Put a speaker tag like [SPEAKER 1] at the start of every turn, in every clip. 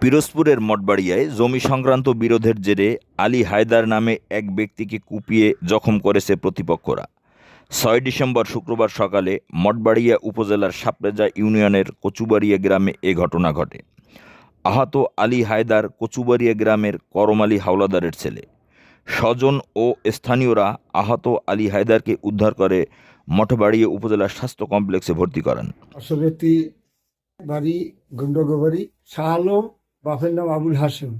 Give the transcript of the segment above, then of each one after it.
[SPEAKER 1] পিরোজপুরের মঠবাড়িয়ায় জমি সংক্রান্ত বিরোধের জেরে আলী হায়দার নামে এক ব্যক্তিকে কুপিয়ে জখম করেছে প্রতিপক্ষরা। ছয় ডিসেম্বর শুক্রবার সকালে মঠবাড়িয়া উপজেলার সাপরেজা ইউনিয়নের কচুবাড়িয়া গ্রামে এ ঘটনা ঘটে। আহত আলী হায়দার কচুবাড়িয়া গ্রামের করম আলী হাওলাদারের ছেলে। স্বজন ও স্থানীয়রা আহত আলী হায়দারকে উদ্ধার করে মঠবাড়িয়া উপজেলার স্বাস্থ্য কমপ্লেক্সে ভর্তি করান।
[SPEAKER 2] বাড়ি গুন্ডগোবাড়ি শাহ আলম বাপের নাম আবুল হাসেম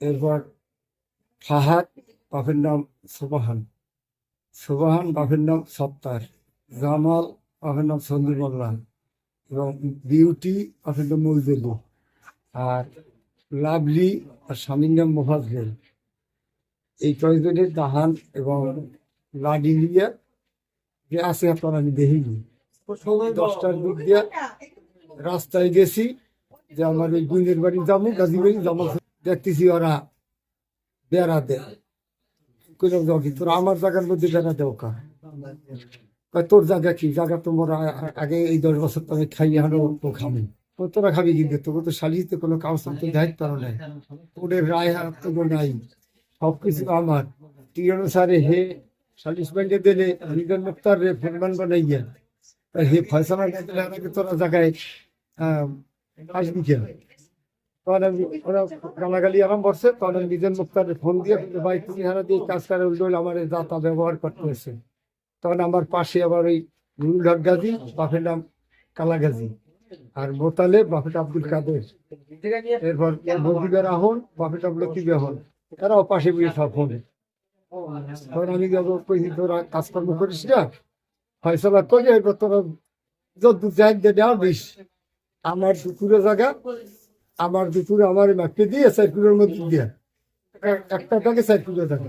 [SPEAKER 2] এরপর ফাহাদ বাপের নাম সুবাহান। সুবাহান বাপের নাম সত্তার। জামাল বাপের নাম সন্দীপ মোল্লা এবং বিউটি বাপের নাম মইজুলি আর লাভলি আর স্বামীর নাম মোফাজল এই কয়েকজনের দাহান এবং লাডি নিয়ে যে আছে আপনার আমি দেখিনি। দশটার দিক দিয়ে রাস্তায় গেছি। যে আমার গুইনের বাড়ি যাব গাজী বাড়ি যাব, দেখতেছি ওরা বেড়া দেয় কইলাম যাও কি তোর আমার জায়গার মধ্যে বেড়া দেও কা তোর জায়গা কি? জায়গা তোমার আগে এই দশ বছর তো আমি খাই হানো তো খাব তোরা খাবি কিন্তু, তোকে তো সালিতে কোনো কাউন্সিল তো দায়িত্ব নাই। তোদের রায় হাত তো নাই সব কিছু আমার। টি অনুসারে হে সালিশ ব্যাংকে দিলে নিজের মুক্তার রে ফেরমান বানাইয়া। হে ফয়সালা তোরা জায়গায় গালাগালি তখন নিজের মুক্তারে ফোন দিয়ে কাজ করে আমার ব্যবহার করতে হয়েছে। তখন আমার পাশে আবার ওই গাজী, বাপের নাম কালা গাজী আর মোতালে বাপের আব্দুল কাদের। এরপর মজিবের আহন নাম লক্ষ্মী বেহন তারাও পাশে বসে সব ফোনে। তখন আমি কাজকর্ম করিস না? ফয়সলা করে এরপর তোরা যাই দেওয়া বিষ আমার দুপুরে জায়গা, আমার দুপুরে আমার মাকে দিয়ে সাইকুলের মধ্যে দিয়ে। এক- একটা টাকে সাইকুলে থাকে।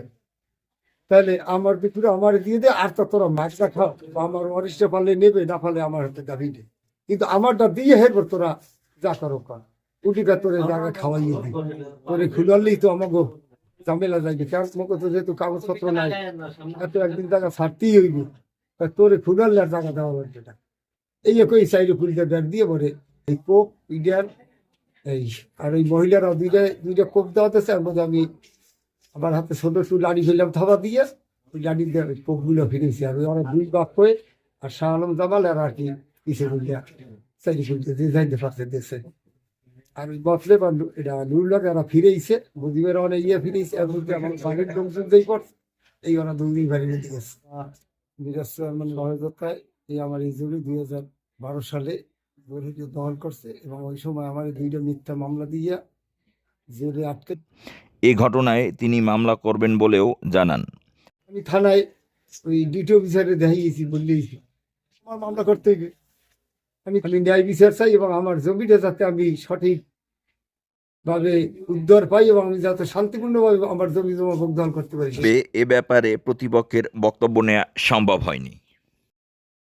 [SPEAKER 2] তাহলে আমার দুপুরে আমার দিয়ে দে, আর তো তোরা মাছটা খাও। আমার অরিষ্টে পারলে নেবে, না পারলে আমার হাতে দাবি দে কিন্তু আমারটা দিয়ে হেরবো তোরা যা করো কর। উঠিকা তোরে জায়গা খাওয়াইয়ে দি তোরে খুলালেই তো আমাকে ঝামেলা যাইবে। কারণ তোমাকে তো যেহেতু কাগজপত্র নাই, এত একদিন জায়গা ছাড়তেই হইব। তোরে খুলালে আর জায়গা দেওয়া লাগবে না। এই একই সাইডে খুলতে দিয়ে পরে এই কোপ এই আর ওই মহিলারা দুইটা দুইটা কোপ দেওয়াতেছে আর মধ্যে আমি আমার হাতে ছোট একটু লাড়ি ফেললাম থাবা দিয়ে ওই লাড়ি দিয়ে ওই কোপগুলো ফিরেছি আর ওই ওরা দুই বাপ হয়ে আর শাহ আলম জামাল আর আর কি কিসে বলতে সাইডে খুলতে দিয়ে যাইতে পারছে দেশে। আর ওই বসলে বা এটা নুরুল্লাহ এরা ফিরেইছে মুজিবের অনেক ইয়ে ফিরেইছে আর বলতে আমার বাড়ির লোকজন যেই পড়ছে এই ওরা দুই বাড়ি নিতে গেছে। চেয়ারম্যান মহাজতায় এই আমার এই জমি দুই হাজার বারো সালে গরিবকে দখল করছে এবং ওই সময় আমার দুইটা মিথ্যা মামলা দিয়া জেলে আটকে
[SPEAKER 1] এ ঘটনায় তিনি মামলা করবেন বলেও জানান।
[SPEAKER 2] আমি থানায় ওই ডিটি অফিসারে দেখাইয়েছি বললেইছি আমার মামলা করতে হবে আমি খালি ন্যায় বিচার চাই এবং আমার জমিটা যাতে আমি সঠিক ভাবে উদ্ধার পাই এবং আমি যাতে শান্তিপূর্ণভাবে আমার জমি জমা ভোগ দখল করতে পারি।
[SPEAKER 1] এ ব্যাপারে প্রতিপক্ষের বক্তব্য নেওয়া সম্ভব হয়নি।